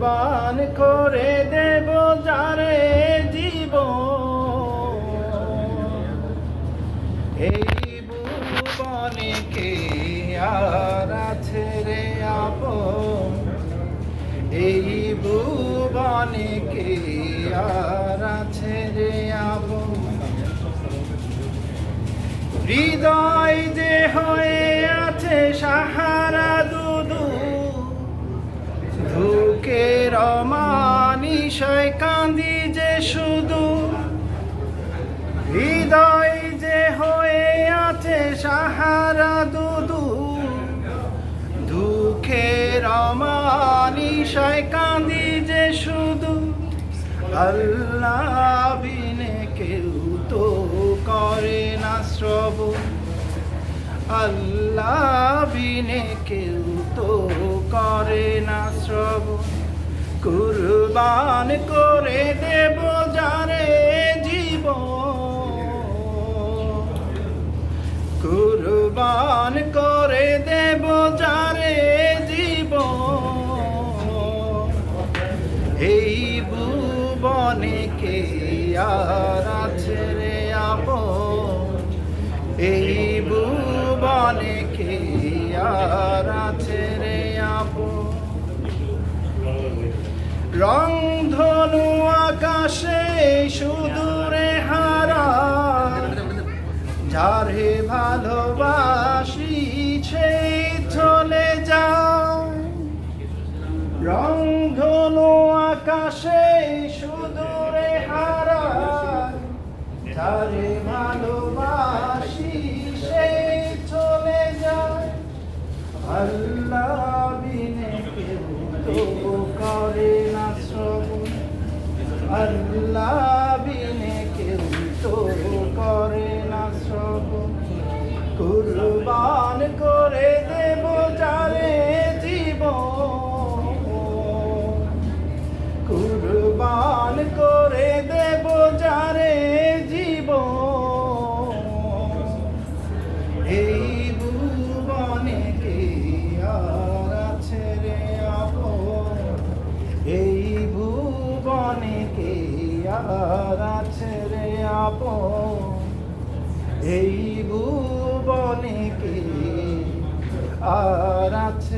কুরবান করে দেব যারে জীব। এই ভুবনে কে আর আছে রে আপন? এই ভুবনে কে আর আছে রে আপন? হৃদয় যে হয়ে ধুকের মানিসয় কান্দি যে শুধু। হৃদয় যে হয়ে আছে সাহারা দুদু। দুঃখের মানিসয় কান্দি যে শুধু। আল্লাহ বিনে কেউ তো করে না শ্রবণ আল্লাহ বিনে কেউ তো করে না শ্রবণ কুরবান করে দেব যারে জীব কুরবান করে দেব যারে জীব এই ভুবনে কে আর আছে রে আপন? এই ভুবনে কে আর রং ধনু আকাশে সুদূরে হারা। যারে ভালোবাসি সেই চলে যায়। রং ধনু আকাশে সুদূরে হারা। যারে আল্লাহ কেউ তো করে না সব। কুরবান আর ছেড়ে আপন। এই ভুবনে কে আর আছে